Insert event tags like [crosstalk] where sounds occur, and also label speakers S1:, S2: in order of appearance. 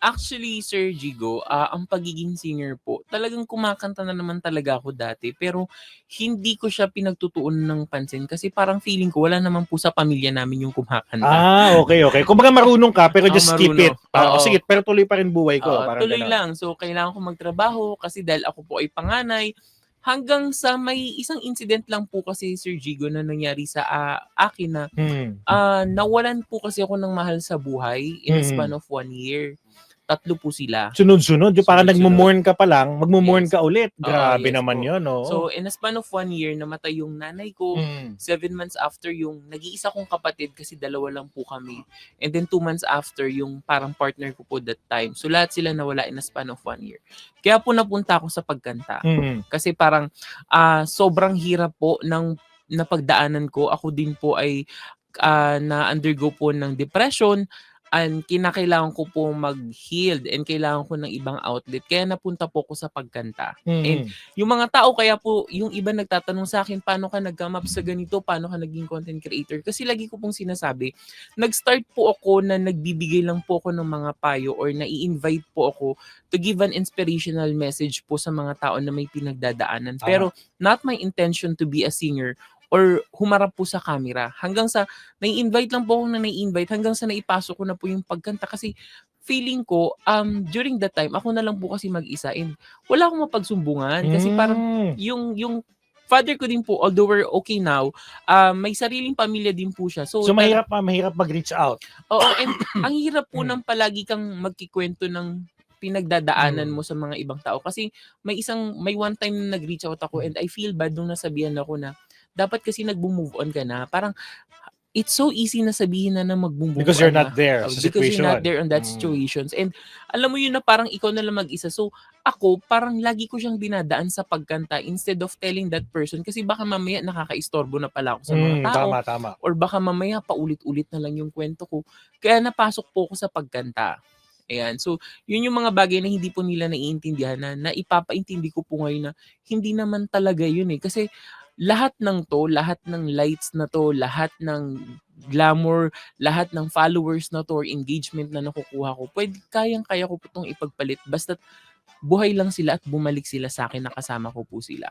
S1: Actually, Sir Jigo, ah, ang pagiging singer po, talagang kumakanta na naman talaga ako dati. Pero hindi ko siya pinagtutuunan ng pansin kasi parang feeling ko wala naman po sa pamilya namin yung kumakanta.
S2: Ah, okay, okay. Kumbaga marunong ka, pero
S1: Ah,
S2: just
S1: marunong.
S2: it. Ah,
S1: Oo.
S2: sige, pero tuloy pa rin buhay ko.
S1: Oo,
S2: parang
S1: tuloy
S2: ganun.
S1: lang. So, kailangan ko magtrabaho kasi dahil ako po ay panganay. Hanggang sa may isang incident lang po kasi, Sir Jigo, na nangyari sa ah, akin na
S2: Hmm.
S1: ah, nawalan po kasi ako ng mahal sa buhay in a
S2: Mm.
S1: span of one year. Tatlo po sila.
S2: Sunod-sunod. Yung parang
S1: Sunod-sunod.
S2: nagmo-mourn ka pa lang, magmo-mourn
S1: Yes.
S2: ka ulit.
S1: Oo,
S2: Grabe
S1: yes
S2: naman
S1: po.
S2: yun, no?
S1: So, in a span of one year, namatay yung nanay ko.
S2: Hmm.
S1: Seven months after yung nag-iisa kong kapatid kasi dalawa lang po kami. And then two months after yung parang partner ko po that time. So lahat sila nawala in a span of one year. Kaya po napunta ako sa pagkanta.
S2: Hmm.
S1: Kasi parang ah, sobrang hirap po ng napagdaanan ko. Ako din po ay ah, na-undergo po ng depression and kinakailangan ko po mag-healed and kailangan ko ng ibang outlet. Kaya napunta po ko sa pagkanta.
S2: Hmm.
S1: And yung mga tao kaya po yung iba nagtatanong sa akin paano ka nag-come up sa ganito, paano ka naging content creator kasi lagi ko pong sinasabi, nag-start po ako na nagbibigay lang po ako ng mga payo or nai-invite po ako to give an inspirational message po sa mga tao na may pinagdadaanan.
S2: Tama.
S1: Pero not my intention to be a singer or humarap po sa camera. Hanggang sa nai-invite lang po ako na nai-invite hanggang sa naipasok ko na po yung pagkanta kasi feeling ko um during that time ako na lang po kasi mag-isa and wala akong mapagsumbungan kasi parang
S2: Hmm.
S1: yung yung father ko din po although we're okay now uh, may sariling pamilya din po siya so,
S2: So, mahirap pa, mahirap mag-reach out.
S1: oo and [coughs] ang hirap po
S2: Mm.
S1: ng palagi kang magkikwento ng pinagdadaanan
S2: Mm.
S1: mo sa mga ibang tao kasi may isang may one time na nag-reach out ako and I feel bad nung nasabihan ako na dapat kasi nagbo-move on ka na parang it's so easy na sabihin na na mag-move
S2: Because you're
S1: na.
S2: not there sa
S1: because
S2: situation.
S1: you're not there on that
S2: Mm.
S1: situations. And alam mo yun na parang ikaw na lang mag-isa. So ako, parang lagi ko siyang dinadaan sa pagkanta instead of telling that person kasi baka mamaya nakakaistorbo na pala ako sa mga
S2: Hmm,
S1: tao.
S2: tama, tama.
S1: Or baka mamaya paulit-ulit na lang yung kwento ko. Kaya napasok po ako sa pagkanta. Ayan. So, yun yung mga bagay na hindi po nila naiintindihan na naipapaintindi ko po ngayon na hindi naman talaga yun eh. Kasi lahat ng to, lahat ng lights na to, lahat ng glamour, lahat ng followers na to or engagement na nakukuha ko, pwede, kayang-kaya ko po itong ipagpalit. Basta buhay lang sila at bumalik sila sa akin, nakasama ko po sila.